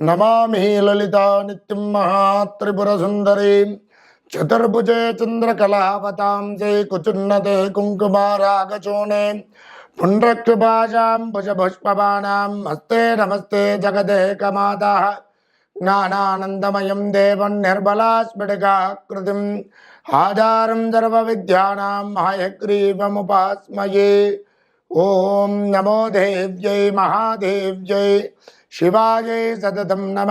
నమామి లలితా నిత్యం మహాత్రిపురసుందరీం. చతుర్భుజే చంద్రకళావతాంసే కుచున్నతే కుంకుమారాగచూనే పుండ్రక్షుభాషాం భుజపుష్పబాణాం. హస్తే నమస్తే జగదేకమాతా. జ్ఞానానందమయం దేవం నిర్బలాస్ఫటికాకృతిం ఆధారం సర్వ విద్యానాం హయగ్రీవముపాస్మయే ఓం నమో దేవ్యై మహాదేవ్యై. శివాయై సతతం నమ.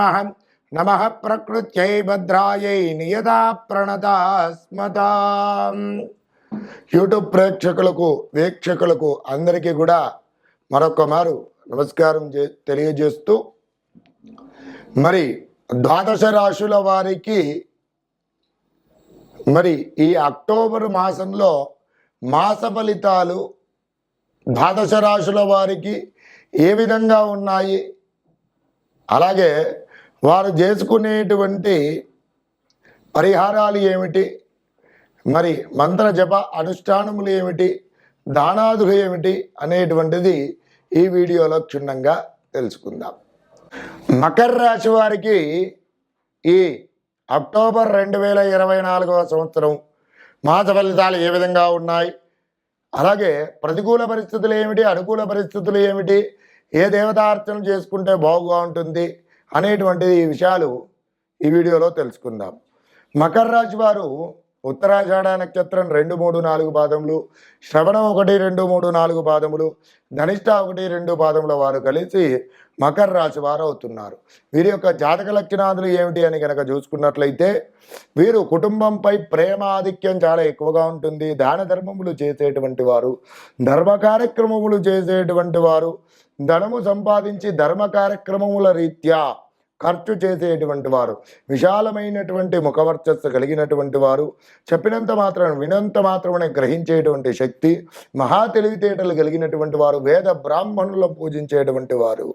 నమ ప్రకృత్యై భద్రాయై నియతా ప్రణతాస్మతాం యూట్యూబ్ ప్రేక్షకులకు వీక్షకులకు అందరికీ కూడా మరొక మారు నమస్కారం చే తెలియజేస్తూ మరి ద్వాదశ రాశుల వారికి మరి ఈ అక్టోబర్ మాసంలో మాస ఫలితాలు ద్వాదశ రాశుల వారికి ఏ విధంగా ఉన్నాయి? అలాగే వారు చేసుకునేటువంటి పరిహారాలు ఏమిటి? మరి మంత్ర జప అనుష్ఠానములు ఏమిటి? దానాదులు ఏమిటి? అనేటువంటిది ఈ వీడియోలో క్షుణ్ణంగా తెలుసుకుందాం. మకర రాశి వారికి ఈ అక్టోబర్ రెండు వేల ఇరవై నాలుగవ సంవత్సరం మాస ఫలితాలు ఏ విధంగా ఉన్నాయి? అలాగే ప్రతికూల పరిస్థితులు ఏమిటి? అనుకూల పరిస్థితులు ఏమిటి? ఏ దేవతార్చన చేసుకుంటే బాగుగా ఉంటుంది అనేటువంటి ఈ విషయాలు ఈ వీడియోలో తెలుసుకుందాం. మకర రాశి వారు ఉత్తరాషాఢ నక్షత్రం రెండు మూడు నాలుగు పాదములు శ్రవణం ఒకటి రెండు మూడు నాలుగు పాదములు ధనిష్ట ఒకటి రెండు పాదముల వారు కలిసి మకర రాశి వారు అవుతున్నారు. వీరి యొక్క జాతక లక్షణాదులు ఏమిటి అని కనుక చూసుకున్నట్లయితే వీరు కుటుంబంపై ప్రేమ ఆధిక్యం చాలా ఎక్కువగా ఉంటుంది. దాన ధర్మములు చేసేటువంటి వారు ధర్మ కార్యక్రమములు చేసేటువంటి వారు ధనము సంపాదించి ధర్మ కార్యక్రమముల రీత్యా ఖర్చు చేసేటువంటి వారు విశాలమైనటువంటి ముఖవర్చస్సు కలిగినటువంటి వారు చెప్పినంత మాత్రం వినంత మాత్రమే గ్రహించేటువంటి శక్తి మహా తెలివితేటలు కలిగినటువంటి వారు వేద బ్రాహ్మణులను పూజించేటువంటి వారు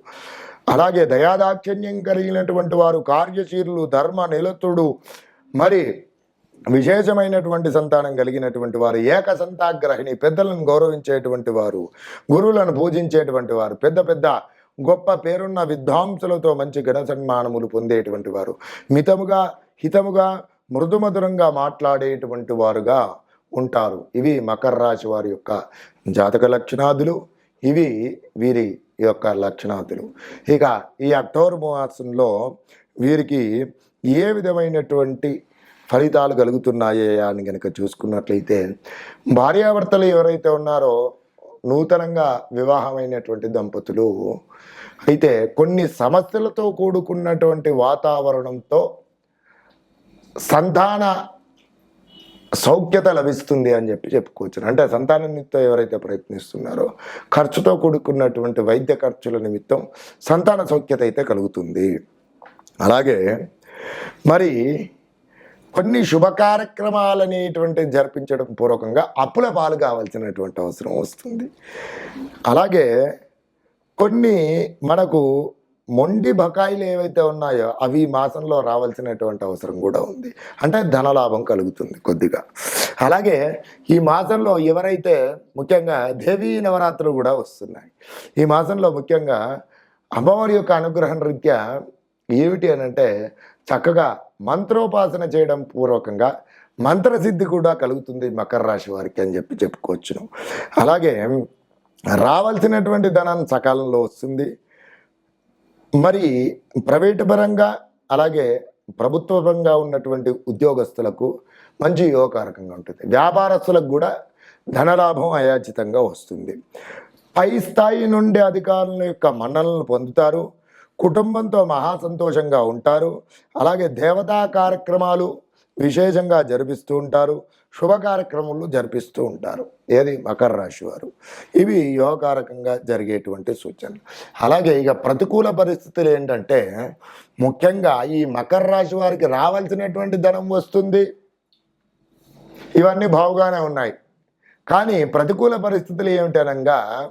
అలాగే దయాదాక్షిణ్యం కలిగినటువంటి వారు కార్యశీరులు ధర్మ నిలతుడు మరి విశేషమైనటువంటి సంతానం కలిగినటువంటి వారు ఏక సంతాగ్రహిణి పెద్దలను గౌరవించేటువంటి వారు గురువులను పూజించేటువంటి వారు పెద్ద పెద్ద గొప్ప పేరున్న విద్వాంసులతో మంచి ఘన సన్మానములు పొందేటువంటి వారు. మితముగా హితముగా మృదుమధురంగా మాట్లాడేటువంటి వారుగా ఉంటారు. ఇవి మకర రాశి వారి యొక్క జాతక లక్షణాదులు. ఇవి వీరి యొక్క లక్షణాదులు. ఇక ఈ అక్టోబర్ మాసంలో వీరికి ఏ విధమైనటువంటి ఫలితాలు కలుగుతున్నాయా అని కనుక చూసుకున్నట్లయితే భార్యాభర్తలు ఎవరైతే ఉన్నారో నూతనంగా వివాహమైనటువంటి దంపతులు. అయితే కొన్ని సమస్యలతో కూడుకున్నటువంటి వాతావరణంతో సంతాన సౌఖ్యత లభిస్తుంది అని చెప్పి చెప్పుకోవచ్చు. అంటే సంతాన నిమిత్తం ఎవరైతే ప్రయత్నిస్తున్నారో ఖర్చుతో కూడుకున్నటువంటి వైద్య ఖర్చుల నిమిత్తం సంతాన సౌఖ్యత అయితే కలుగుతుంది. అలాగే మరి కొన్ని శుభ కార్యక్రమాలు అనేటువంటి జరిపించడం పూర్వకంగా అప్పుల పాలు కావాల్సినటువంటి అవసరం వస్తుంది. అలాగే కొన్ని మనకు మొండి బకాయిలు ఏవైతే ఉన్నాయో అవి ఈ మాసంలో రావాల్సినటువంటి అవసరం కూడా ఉంది. అంటే ధనలాభం కలుగుతుంది కొద్దిగా. అలాగే ఈ మాసంలో ఎవరైతే ముఖ్యంగా దేవీ నవరాత్రులు కూడా వస్తున్నాయి. ఈ మాసంలో ముఖ్యంగా అమ్మవారి యొక్క అనుగ్రహం రీత్యా ఏమిటి అని అంటే చక్కగా మంత్రోపాసన చేయడం పూర్వకంగా మంత్రసిద్ధి కూడా కలుగుతుంది మకర రాశి వారికి అని చెప్పి చెప్పుకోవచ్చును. అలాగే రావాల్సినటువంటి ధనం సకాలంలో వస్తుంది. మరి ప్రైవేటు పరంగా అలాగే ప్రభుత్వపరంగా ఉన్నటువంటి ఉద్యోగస్తులకు మంచి యోగకారకంగా ఉంటుంది. వ్యాపారస్తులకు కూడా ధనలాభం అయాచితంగా వస్తుంది. పై స్థాయి నుండి అధికారుల యొక్క మన్ననలు పొందుతారు. కుటుంబంతో మహా సంతోషంగా ఉంటారు. అలాగే దేవతా కార్యక్రమాలు విశేషంగా జరిపిస్తూ ఉంటారు. శుభ కార్యక్రమాలు జరిపిస్తూ ఉంటారు. ఏది? మకర రాశి వారు. ఇవి యోగకారకంగా జరిగేటువంటి సూచనలు. అలాగే ఇక ప్రతికూల పరిస్థితులు ఏంటంటే ముఖ్యంగా ఈ మకర రాశి వారికి రావాల్సినటువంటి ధనం వస్తుంది. ఇవన్నీ బావుగానే ఉన్నాయి. కానీ ప్రతికూల పరిస్థితులు ఏమిటనగా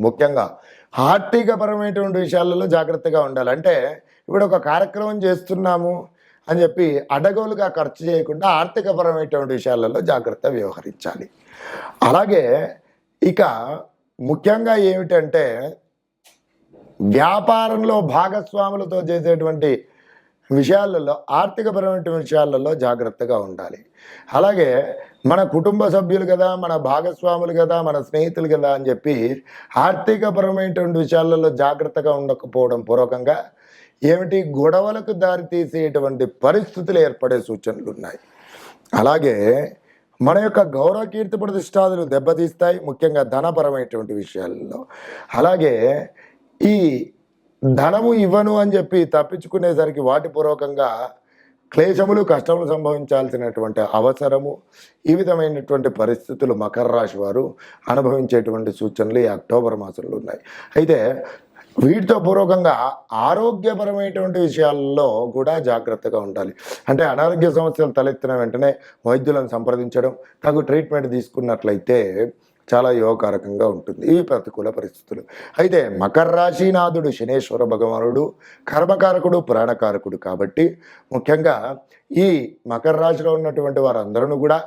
ముఖ్యంగా ఆర్థికపరమైనటువంటి విషయాలలో జాగ్రత్తగా ఉండాలి. అంటే ఇప్పుడు ఒక కార్యక్రమం చేస్తున్నాము అని చెప్పి అడగోలుగా ఖర్చు చేయకుండా ఆర్థికపరమైనటువంటి విషయాలలో జాగ్రత్త వ్యవహరించాలి. అలాగే ఇక ముఖ్యంగా ఏమిటంటే వ్యాపారంలో భాగస్వాములతో చేసేటువంటి విషయాలలో ఆర్థికపరమైన విషయాలలో జాగ్రత్తగా ఉండాలి. అలాగే మన కుటుంబ సభ్యులు కదా మన భాగస్వాములు కదా మన స్నేహితులు కదా అని చెప్పి ఆర్థికపరమైనటువంటి విషయాలలో జాగ్రత్తగా ఉండకపోవడం పూర్వకంగా ఏమిటి? గొడవలకు దారితీసేటువంటి పరిస్థితులు ఏర్పడే సూచనలు ఉన్నాయి. అలాగే మన యొక్క గౌరవ కీర్తి ప్రతిష్టాదులు దెబ్బతీస్తాయి ముఖ్యంగా ధనపరమైనటువంటి విషయాలలో. అలాగే ఈ ధనము ఇవ్వను అని చెప్పి తప్పించుకునేసరికి వాటి పూర్వకంగా క్లేశములు కష్టములు సంభవించాల్సినటువంటి అవసరము ఈ విధమైనటువంటి పరిస్థితులు మకర రాశి వారు అనుభవించేటువంటి సూచనలు ఈ అక్టోబర్ మాసంలో ఉన్నాయి. అయితే వీటితో పూర్వకంగా ఆరోగ్యపరమైనటువంటి విషయాల్లో కూడా జాగ్రత్తగా ఉండాలి. అంటే అనారోగ్య సమస్యలు తలెత్తిన వెంటనే వైద్యులను సంప్రదించడం తగు ట్రీట్మెంట్ తీసుకున్నట్లయితే చాలా యోగకారకంగా ఉంటుంది. ఇవి ప్రతికూల పరిస్థితులు. అయితే మకర రాశినాథుడు శనేశ్వర భగవానుడు కర్మకారకుడు ప్రాణకారకుడు కాబట్టి ముఖ్యంగా ఈ మకర రాశిలో ఉన్నటువంటి వారందరూ కూడా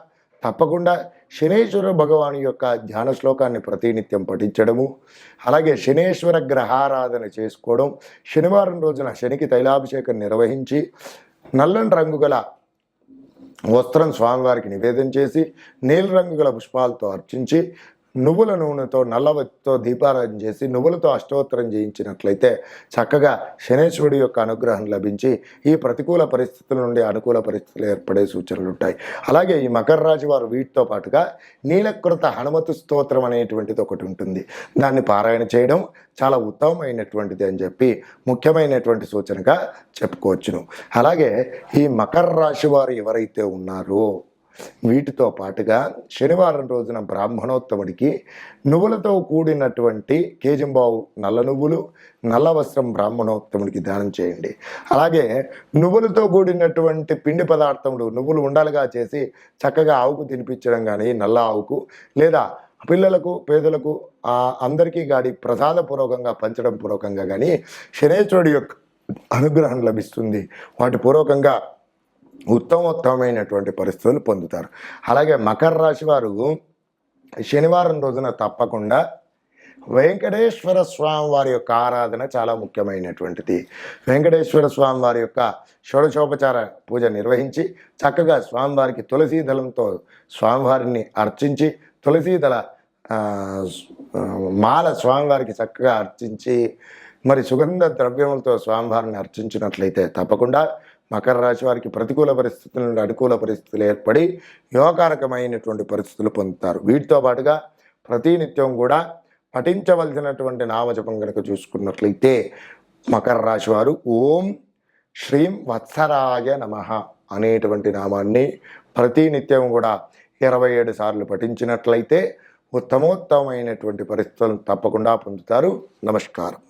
తప్పకుండా శనేశ్వర భగవాను యొక్క ధ్యాన శ్లోకాన్ని ప్రతినిత్యం పఠించడము అలాగే శనేశ్వర గ్రహారాధన చేసుకోవడం శనివారం రోజున శనికి తైలాభిషేకం నిర్వహించి నల్లని రంగు గల వస్త్రం స్వామివారికి నివేదన చేసి నీలరంగు గల పుష్పాలతో అర్చించి నువ్వుల నూనెతో నల్లవతితో దీపారాధన చేసి నువ్వులతో అష్టోత్తరం చేయించినట్లయితే చక్కగా శనేశ్వరుడి యొక్క అనుగ్రహం లభించి ఈ ప్రతికూల పరిస్థితుల నుండి అనుకూల పరిస్థితులు ఏర్పడే సూచనలు ఉంటాయి. అలాగే ఈ మకర రాజు వారు వీటితో పాటుగా నీలకృత హనుమతు స్తోత్రం అనేటువంటిది ఒకటి ఉంటుంది. దాన్ని పారాయణ చేయడం చాలా ఉత్తమమైనటువంటిది అని చెప్పి ముఖ్యమైనటువంటి సూచనగా చెప్పుకోవచ్చును. అలాగే ఈ మకర రాశి వారు ఎవరైతే ఉన్నారో వీటితో పాటుగా శనివారం రోజున బ్రాహ్మణోత్తముడికి నువ్వులతో కూడినటువంటి కేజంబావు నల్ల నువ్వులు నల్ల వస్త్రం బ్రాహ్మణోత్తముడికి దానం చేయండి. అలాగే నువ్వులతో కూడినటువంటి పిండి పదార్థములు నువ్వులు ఉండాలిగా చేసి చక్కగా ఆవుకు తినిపించడం కానీ నల్ల ఆవుకు లేదా పిల్లలకు పేదలకు అందరికీ గాడి ప్రసాద పూర్వకంగా పంచడం పూర్వకంగా కానీ శనేశ్వరుడి యొక్క అనుగ్రహం లభిస్తుంది. వాటి పూర్వకంగా ఉత్తమోత్తమైనటువంటి పరిస్థితులు పొందుతారు. అలాగే మకర రాశి వారు శనివారం రోజున తప్పకుండా వెంకటేశ్వర స్వామి వారి యొక్క ఆరాధన చాలా ముఖ్యమైనటువంటిది. వెంకటేశ్వర స్వామి వారి యొక్క షోడశోపచార పూజ నిర్వహించి చక్కగా స్వామివారికి తులసీ దళంతో స్వామివారిని అర్చించి తులసీ దళ మాల స్వామివారికి చక్కగా అర్చించి మరి సుగంధ ద్రవ్యములతో స్వామివారిని అర్చించినట్లయితే తప్పకుండా మకర రాశి వారికి ప్రతికూల పరిస్థితుల నుండి అనుకూల పరిస్థితులు ఏర్పడి యోగకారకమైనటువంటి పరిస్థితులు పొందుతారు. వీటితో పాటుగా ప్రతినిత్యం కూడా పఠించవలసినటువంటి నామజపం కనుక చూసుకున్నట్లయితే మకర రాశి వారు ఓం శ్రీం వత్సరాయ నమ అనేటువంటి నామాన్ని ప్రతినిత్యం కూడా ఇరవై ఏడు సార్లు పఠించినట్లయితే ఉత్తమోత్తమైనటువంటి పరిస్థితులను తప్పకుండా పొందుతారు. నమస్కారం.